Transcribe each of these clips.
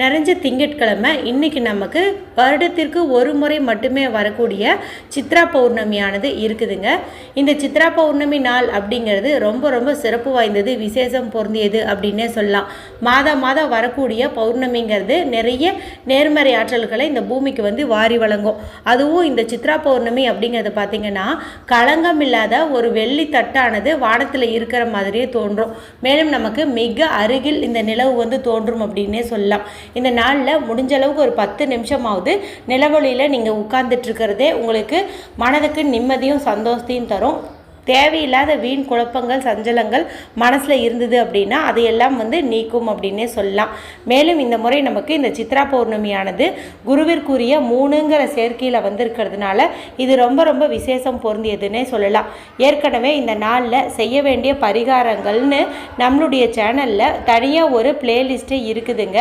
நிறைஞ்ச திங்கட்கிழமை இன்றைக்கி நமக்கு வருடத்திற்கு ஒரு முறை மட்டுமே வரக்கூடிய சித்ரா பௌர்ணமியானது இருக்குதுங்க. இந்த சித்ரா பௌர்ணமி நாள் அப்படிங்கிறது ரொம்ப ரொம்ப சிறப்பு வாய்ந்தது விசேஷம் பொருந்தியது அப்படின்னே சொல்லலாம். மாதம் மாதம் வரக்கூடிய பௌர்ணமிங்கிறது நிறைய நேர்மறை ஆற்றல்களை இந்த பூமிக்கு வந்து வாரி வழங்கும். அதுவும் இந்த சித்ரா பௌர்ணமி அப்படிங்கிறது பார்த்திங்கன்னா களங்கம் இல்லாத ஒரு வெள்ளி தட்டானது வானத்தில் இருக்கிற மாதிரியே தோன்றும். மேலும் நமக்கு மிக அருகில் இந்த நிலவு வந்து தோன்றும் அப்படின்னே சொல்லலாம். இந்த நாளில் முடிஞ்ச அளவுக்கு ஒரு பத்து நிமிஷமாவது நிலவொளியில் நீங்கள் உட்கார்ந்துட்டு இருக்கிறதே உங்களுக்கு மனதுக்கு நிம்மதியும் சந்தோஷத்தையும் தரும். தேவையில்லாத வீண் குழப்பங்கள் சஞ்சலங்கள் மனசில் இருந்தது அப்படின்னா அதையெல்லாம் வந்து நீக்கும் அப்படின்னே சொல்லலாம். மேலும் இந்த முறை நமக்கு இந்த சித்ரா பௌர்ணமியானது குருவிற்குரிய மூணுங்கிற சேர்க்கையில் வந்திருக்கிறதுனால இது ரொம்ப ரொம்ப விசேஷம் பொருந்தியதுன்னே சொல்லலாம். ஏற்கனவே இந்த நாளில் செய்ய வேண்டிய பரிகாரங்கள்னு நம்மளுடைய சேனலில் தனியாக ஒரு பிளேலிஸ்ட்டு இருக்குதுங்க.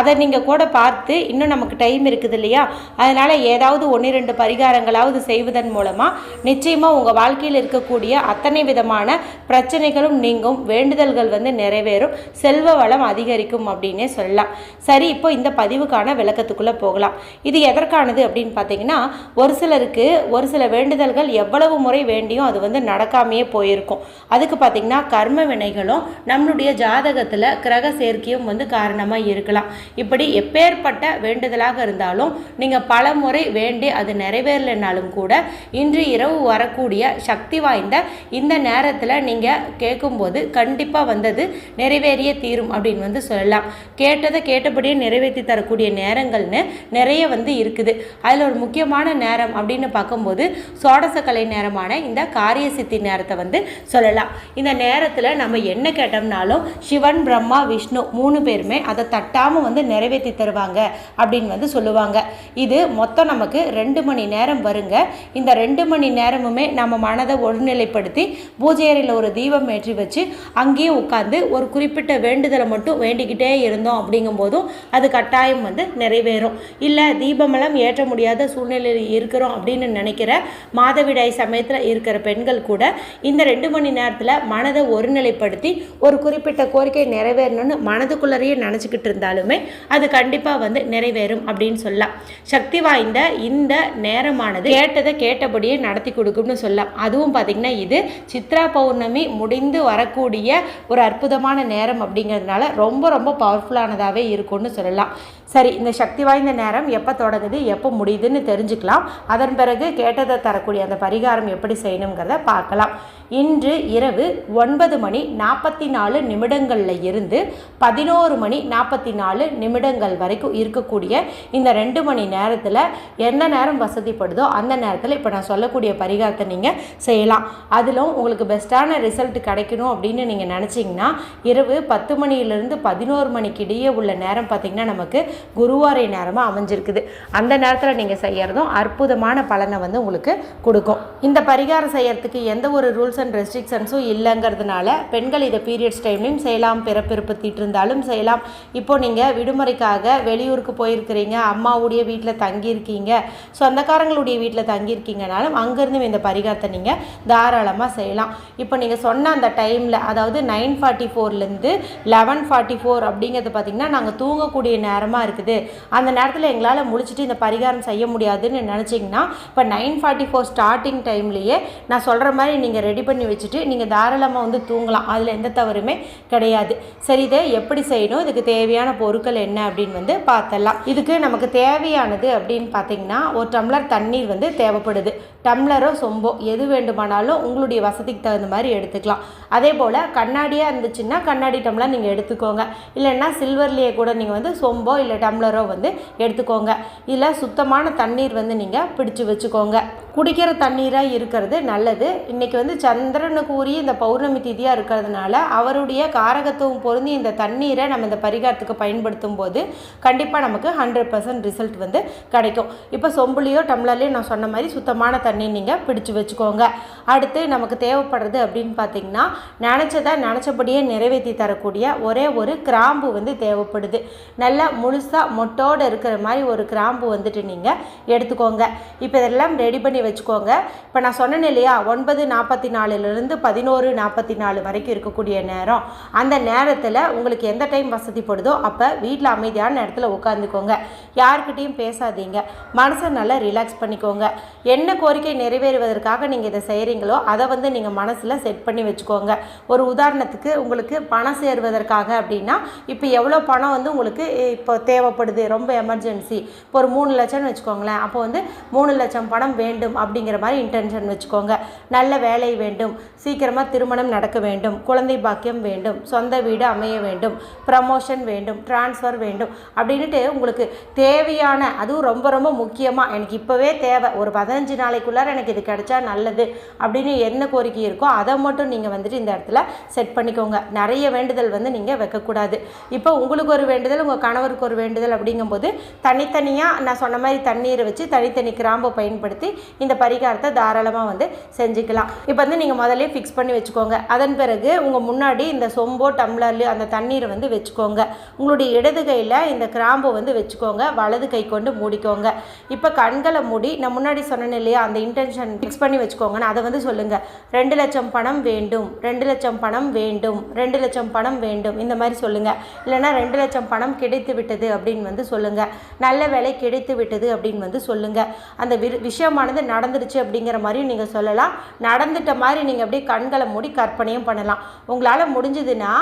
அதை நீங்கள் கூட பார்த்து இன்னும் நமக்கு டைம் இருக்குது இல்லையா? அதனால் ஏதாவது ஒன்று ரெண்டு பரிகாரங்களாவது செய்வதன் மூலமாக நிச்சயமாக உங்கள் வாழ்க்கையில் இருக்கக்கூடிய அத்தனை விதமான பிரச்சனைகளும் நீங்கும். வேண்டுதல்கள் வந்து நிறைவேறும். செல்வ வளம் அதிகரிக்கும் அப்படின்னே சொல்லலாம். சரி இப்போ இந்த பதிவுக்கான விளக்கத்துக்குள்ளே போகலாம். இது எதற்கானது அப்படின்னு பார்த்தீங்கன்னா ஒரு சிலருக்கு ஒரு சில வேண்டுதல்கள் எவ்வளவு முறை வேண்டியும் அது வந்து நடக்காமையே போயிருக்கும். அதுக்கு பார்த்தீங்கன்னா கர்ம வினைகளும் நம்மளுடைய ஜாதகத்தில் கிரக சேர்க்கையும் வந்து காரணமாக இருக்கலாம். இப்படி எப்பேற்பட்ட வேண்டுதலாக இருந்தாலும் நீங்கள் பல முறை வேண்டி அது நிறைவேறலைனாலும் கூட இன்று இரவு வரக்கூடிய சக்தி வாய்ந்த இந்த நேரத்தில் நீங்கள் கேட்கும்போது கண்டிப்பாக வந்தது நிறைவேறிய தீரும் அப்படின்னு வந்து சொல்லலாம். கேட்டதை கேட்டபடியே நிறைவேற்றி தரக்கூடிய நேரங்கள்னு நிறைய வந்து இருக்குது. அதில் ஒரு முக்கியமான நேரம் அப்படின்னு பார்க்கும்போது சோடசக்கலை நேரமான இந்த காரிய சித்தி நேரத்தை வந்து சொல்லலாம். இந்த நேரத்தில் நம்ம என்ன கேட்டோம்னாலும் சிவன் பிரம்மா விஷ்ணு மூணு பேருமே அதை தட்டாமல் வந்து நிறைவேற்றி தருவாங்க அப்படின்னு வந்து சொல்லுவாங்க. இது மொத்தம் நமக்கு ரெண்டு மணி நேரம் வருங்க. இந்த ரெண்டு மணி நேரமுமே நம்ம மனதை நிலைப்படுத்தி பூஜை அறையில் ஒரு தீபம் ஏற்றி வச்சு அங்கேயே உட்காந்து ஒரு குறிப்பிட்ட வேண்டுதலை மட்டும் வேண்டிக்கிட்டே இருந்தோம் அப்படிங்கும்போதும் அது கட்டாயம் வந்து நிறைவேறும். இல்லை தீபமெல்லாம் ஏற்ற முடியாத சூழ்நிலையில் இருக்கிறோம் அப்படின்னு நினைக்கிற மாதவிடாய் சமயத்தில் இருக்கிற பெண்கள் கூட இந்த ரெண்டு மணி நேரத்தில் மனதை ஒருநிலைப்படுத்தி ஒரு குறிப்பிட்ட கோரிக்கை நிறைவேறணும்னு மனதுக்குள்ளறையே நினச்சிக்கிட்டு இருந்தாலுமே அது கண்டிப்பாக வந்து நிறைவேறும் அப்படின்னு சொல்லலாம். சக்தி வாய்ந்த இந்த நேரமானது கேட்டதை கேட்டபடியே நடத்தி கொடுக்கும்னு சொல்லலாம். அதுவும் பார்த்திங்கன்னா இது சித்ரா பௌர்ணமி முடிந்து வரக்கூடிய ஒரு அற்புதமான நேரம் அப்படிங்கிறதுனால ரொம்ப ரொம்ப பவர்ஃபுல்லானதாகவே இருக்கும்னு சொல்லலாம். சரி இந்த சக்தி வாய்ந்த நேரம் எப்போ தொடங்குது எப்போ முடியுதுன்னு தெரிஞ்சுக்கலாம். அதன் பிறகு கேட்டதை தரக்கூடிய அந்த பரிகாரம் எப்படி செய்யணுங்கிறத பார்க்கலாம். இன்று இரவு ஒன்பது மணி நாற்பத்தி நாலு நிமிடங்களில் இருந்து பதினோரு மணி நாற்பத்தி நாலு நிமிடங்கள் வரைக்கும் இருக்கக்கூடிய இந்த ரெண்டு மணி நேரத்தில் என்ன நேரம் வசதிப்படுதோ அந்த நேரத்தில் இப்போ நான் சொல்லக்கூடிய பரிகாரத்தை நீங்கள் செய்யலாம். அதிலும் உங்களுக்கு பெஸ்ட்டான ரிசல்ட் கிடைக்கணும் அப்படின்னு நீங்கள் நினச்சிங்கன்னா இரவு பத்து மணியிலிருந்து பதினோரு மணிக்கு இடையே உள்ள நேரம் பார்த்திங்கன்னா நமக்கு குருவாரை நேரமாக அமைஞ்சிருக்குது. அந்த நேரத்தில் நீங்கள் செய்கிறதும் அற்புதமான பலனை வந்து உங்களுக்கு கொடுக்கும். இந்த பரிகாரம் செய்கிறதுக்கு எந்த ஒரு ரூல்ஸும் ரூல்ஸ் அண்ட் ரெஸ்ட்ரிக்ஷன்ஸும் இல்லைங்கிறதுனால பெண்கள் இதை பீரியட்ஸ் டைம்லையும் செய்யலாம் பிறப்பிறப்பு தீட்டிருந்தாலும் செய்யலாம். இப்போ நீங்கள் விடுமுறைக்காக வெளியூருக்கு போயிருக்கிறீங்க அம்மாவுடைய வீட்டில் தங்கியிருக்கீங்க. சொந்தக்காரங்களுடைய வீட்டில் தங்கியிருக்கீங்கனாலும் அங்கேருந்து இந்த பரிகாரத்தை நீங்கள் தாராளமாக செய்யலாம். இப்போ நீங்கள் சொன்ன அந்த டைமில் அதாவது நைன் ஃபார்ட்டி ஃபோர்லேருந்து லெவன் ஃபார்ட்டி ஃபோர் அப்படிங்கிறது பார்த்திங்கன்னா நாங்கள் தூங்கக்கூடிய நேரமாக இருக்குது. அந்த நேரத்தில் எங்களால் முடிச்சுட்டு இந்த பரிகாரம் செய்ய முடியாதுன்னு நினச்சிங்கன்னா இப்போ நைன் ஃபார்ட்டி ஃபோர் ஸ்டார்டிங் டைம்லேயே நான் சொல்கிற மாதிரி நீங்கள் ரெடி பண்ணி பண்ணி வச்சுட்டு நீங்கள் தாராளமாக வந்து தூங்கலாம். அதில் எந்த தவறுமே கிடையாது. சரி இதை எப்படி செய்யணும்? இதுக்கு தேவையான பொருட்கள் என்ன அப்படின்னு வந்து பார்த்தலாம் இதுக்கு நமக்கு தேவையானது அப்படின்னு பார்த்தீங்கன்னா ஒரு டம்ளர் தண்ணீர் வந்து தேவைப்படுது. டம்ளரோ சொம்போ எது வேண்டுமானாலும் உங்களுடைய வசதிக்கு தகுந்த மாதிரி எடுத்துக்கலாம். அதே போல் கண்ணாடியாக இருந்துச்சுன்னா கண்ணாடி டம்ளர் நீங்கள் எடுத்துக்கோங்க. இல்லைன்னா சில்வர்லேயே கூட நீங்கள் வந்து சொம்போ இல்லை டம்ளரோ வந்து எடுத்துக்கோங்க. இதில் சுத்தமான தண்ணீர் வந்து நீங்கள் பிடிச்சி வச்சுக்கோங்க. குடிக்கிற தண்ணீராக இருக்கிறது நல்லது. இன்றைக்கி வந்து உரிய இந்த பௌர்ணமி திதியாக இருக்கிறதுனால அவருடைய காரகத்துவம் பொருந்தி இந்த தண்ணீரை நம்ம இந்த பரிகாரத்துக்கு பயன்படுத்தும் போது கண்டிப்பாக நமக்கு ஹண்ட்ரட் பர்சன்ட் ரிசல்ட் வந்து கிடைக்கும். இப்போ சொம்புலேயோ டம்ளர்லேயோ நான் சொன்ன மாதிரி சுத்தமான தண்ணி நீங்கள் பிடிச்சு வச்சுக்கோங்க. அடுத்து நமக்கு தேவைப்படுறது அப்படின்னு பார்த்தீங்கன்னா நினச்சதை நினச்சபடியே நிறைவேற்றி தரக்கூடிய ஒரே ஒரு கிராம்பு வந்து தேவைப்படுது. நல்லா முழுசாக மொட்டோடு இருக்கிற மாதிரி ஒரு கிராம்பு வந்துட்டு நீங்கள் எடுத்துக்கோங்க. இப்போ இதெல்லாம் ரெடி பண்ணி வச்சுக்கோங்க. இப்போ நான் சொன்னேன் இல்லையா ஒன்பது நாற்பத்தி நாலு நாலுலேருந்து பதினோரு நாற்பத்தி நாலு வரைக்கும் இருக்கக்கூடிய நேரம். அந்த நேரத்தில் உங்களுக்கு எந்த டைம் வசதிப்படுதோ அப்போ வீட்டில் அமைதியான இடத்துல உட்காந்துக்கோங்க யார்கிட்டையும் பேசாதீங்க. மனசை நல்லா ரிலாக்ஸ் பண்ணிக்கோங்க. என்ன கோரிக்கை நிறைவேறுவதற்காக நீங்கள் இதை செய்கிறீங்களோ அதை வந்து நீங்கள் மனசில் செட் பண்ணி வச்சுக்கோங்க. ஒரு உதாரணத்துக்கு உங்களுக்கு பணம் சேருவதற்காக அப்படின்னா இப்போ எவ்வளோ பணம் வந்து உங்களுக்கு இப்போ தேவைப்படுது ரொம்ப எமர்ஜென்சி இப்போ ஒரு மூணு லட்சம்னு வச்சுக்கோங்களேன். அப்போ வந்து மூணு லட்சம் பணம் வேண்டும் அப்படிங்கிற மாதிரி இன்டென்ஷன் வச்சுக்கோங்க. நல்ல வேலை வேண்டும் வேண்டும். சீக்கிரமாக திருமணம் நடக்க வேண்டும். குழந்தை பாக்கியம் வேண்டும். சொந்த வீடு அமைய வேண்டும். ப்ரமோஷன் வேண்டும். ட்ரான்ஸ்ஃபர் வேண்டும். அப்படின்ட்டு உங்களுக்கு தேவையான அதுவும் ரொம்ப ரொம்ப முக்கியமாக எனக்கு இப்போவே தேவை. ஒரு பதினஞ்சு நாளைக்குள்ளார எனக்கு இது கிடைச்சா நல்லது அப்படின்னு என்ன கோரிக்கை இருக்கோ அதை மட்டும் நீங்கள் வந்துட்டு இந்த இடத்துல செட் பண்ணிக்கோங்க. நிறைய வேண்டுதல் வந்து நீங்கள் வைக்கக்கூடாது. இப்போ உங்களுக்கு ஒரு வேண்டுதல் உங்கள் கணவருக்கு ஒரு வேண்டுதல் அப்படிங்கும்போது தனித்தனியாக நான் சொன்ன மாதிரி தண்ணீரை வச்சு தனித்தனி கிராம்பை பயன்படுத்தி இந்த பரிகாரத்தை தாராளமாக வந்து செஞ்சுக்கலாம். இப்போ வந்து நீங்கள் முதல்ல ஃபிக்ஸ் பண்ணி வச்சுக்கோங்க. அதன் பிறகு உங்கள் முன்னாடி இந்த சொம்போ டம்ளர்லையோ அந்த தண்ணீரை வந்து வச்சுக்கோங்க. உங்களுடைய இடது கையில் இந்த கிராம்பு வந்து வச்சுக்கோங்க. வலது கை கொண்டு மூடிக்கோங்க. இப்போ கண்களை மூடி நான் முன்னாடி சொன்னேன் இல்லையா அந்த இன்டென்ஷன் ஃபிக்ஸ் பண்ணி வச்சுக்கோங்கன்னு அதை வந்து சொல்லுங்கள் ரெண்டு லட்சம் பணம் வேண்டும். ரெண்டு லட்சம் பணம் வேண்டும். ரெண்டு லட்சம் பணம் வேண்டும். இந்த மாதிரி சொல்லுங்கள் இல்லைனா ரெண்டு லட்சம் பணம் கிடைத்து விட்டது அப்படின்னு வந்து சொல்லுங்கள் நல்ல வேலை கிடைத்து விட்டது அப்படின்னு வந்து சொல்லுங்கள் அந்த விஷயமானது நடந்துருச்சு அப்படிங்கிற மாதிரியும் நீங்கள் சொல்லலாம். நடந்துட்ட மாதிரி நீங்கள் அப்படியே கண்களை மூடி கற்பனையும் பண்ணலாம். உங்களால் முடிஞ்சதுன்னா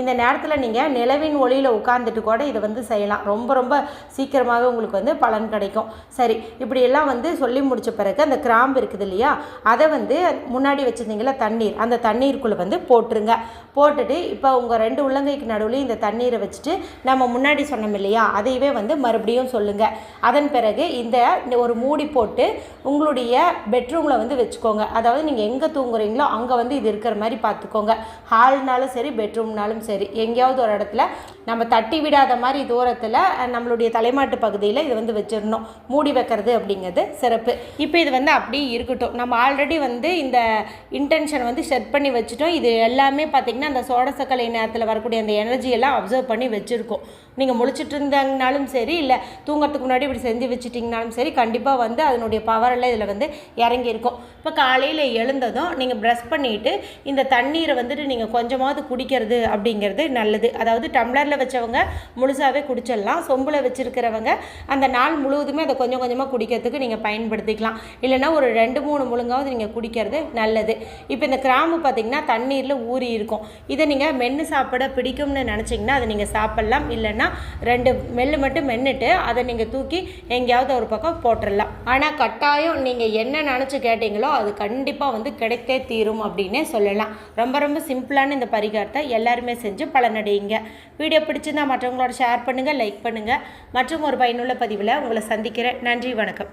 இந்த நேரத்தில் நீங்கள் நிலவின் ஒளியில் உட்காந்துட்டு கூட இதை வந்து செய்யலாம். ரொம்ப ரொம்ப சீக்கிரமாக உங்களுக்கு வந்து பலன் கிடைக்கும். சரி இப்படியெல்லாம் வந்து சொல்லி முடித்த பிறகு அந்த கிராம்பு இருக்குது இல்லையா அதை வந்து முன்னாடி வச்சுருந்தீங்களா தண்ணீர். அந்த தண்ணீருக்குள்ளே வந்து போட்டுருங்க. போட்டுட்டு இப்போ உங்கள் ரெண்டு உள்ளங்கைக்கு நடுவில் இந்த தண்ணீரை வச்சுட்டு நம்ம முன்னாடி சொன்னோம் இல்லையா அதையவே வந்து மறுபடியும் சொல்லுங்கள் அதன் பிறகு இந்த ஒரு மூடி போட்டு உங்களுடைய பெட்ரூமில் வந்து வச்சுக்கோங்க. அதாவது நீங்கள் எங்கே போகிறீங்களோ அங்கே வந்து இது இருக்கிற மாதிரி பார்த்துக்கோங்க ஹால்னாலும் சரி பெட்ரூம்னாலும் சரி எங்கேயாவது ஒரு இடத்துல நம்ம தட்டி விடாத மாதிரி தூரத்தில் நம்மளுடைய தலைமாட்டு பகுதியில் இது வந்து வச்சிடணும். மூடி வைக்கிறது அப்படிங்கிறது சிறப்பு. இப்போ இது வந்து அப்படியே இருக்கட்டும். நம்ம ஆல்ரெடி வந்து இந்த இன்டென்ஷன் வந்து செட் பண்ணி வச்சுட்டோம். இது எல்லாமே பார்த்திங்கன்னா அந்த சோடசக்கலை நேரத்தில் வரக்கூடிய அந்த எனர்ஜி எல்லாம் அப்சர்வ் பண்ணி வச்சுருக்கோம். நீங்கள் முழிச்சிட்டு இருந்தாங்கனாலும் சரி இல்லை தூங்குறதுக்கு முன்னாடி இப்படி செஞ்சு வச்சுட்டிங்கனாலும் சரி கண்டிப்பாக வந்து அதனுடைய பவரெல்லாம் இதில் வந்து இறங்கியிருக்கும். இப்போ காலையில் எழுந்ததும் நீங்கள் ப்ரெஷ் பண்ணிவிட்டு இந்த தண்ணீரை வந்துட்டு நீங்கள் கொஞ்சமாவது குடிக்கிறது அப்படிங்கிறது நல்லது. அதாவது டம்ளரில் வச்சவங்க முழுசாகவே குடிச்சிடலாம் சொம்பில் வச்சுருக்கிறவங்க அந்த நாள் முழுவதுமே அதை கொஞ்சம் கொஞ்சமாக குடிக்கிறதுக்கு நீங்கள் பயன்படுத்திக்கலாம். இல்லைனா ஒரு ரெண்டு மூணு முழுங்காவது நீங்கள் குடிக்கிறது நல்லது. இப்போ இந்த கிராம்பு பார்த்திங்கன்னா தண்ணீரில் ஊறி இருக்கும். இதை நீங்கள் மென்று சாப்பிட பிடிக்கும்னு நினச்சிங்கன்னா அதை நீங்கள் சாப்பிட்லாம். இல்லைன்னா ரெண்டு மெல்லு மட்டும் மென்னுட்டு அதை நீங்கள் தூக்கி எங்கேயாவது ஒரு பக்கம் போட்டுடலாம் ஆனால் கட்டாயம் நீங்கள் என்ன நினச்சி கேட்டிங்களோ அது கண்டிப்பாக வந்து கிடைத்தே தீரும் அப்படின்னே சொல்லலாம். ரொம்ப ரொம்ப சிம்பிளான இந்த பரிகாரத்தை எல்லாருமே செஞ்சு பலனடையுங்க. வீடியோ பிடிச்சிருந்தா மற்றவங்களோட ஷேர் பண்ணுங்கள் லைக் பண்ணுங்கள் மற்றும் ஒரு பயனுள்ள பதிவில் உங்களை சந்திக்கிறேன். நன்றி வணக்கம்.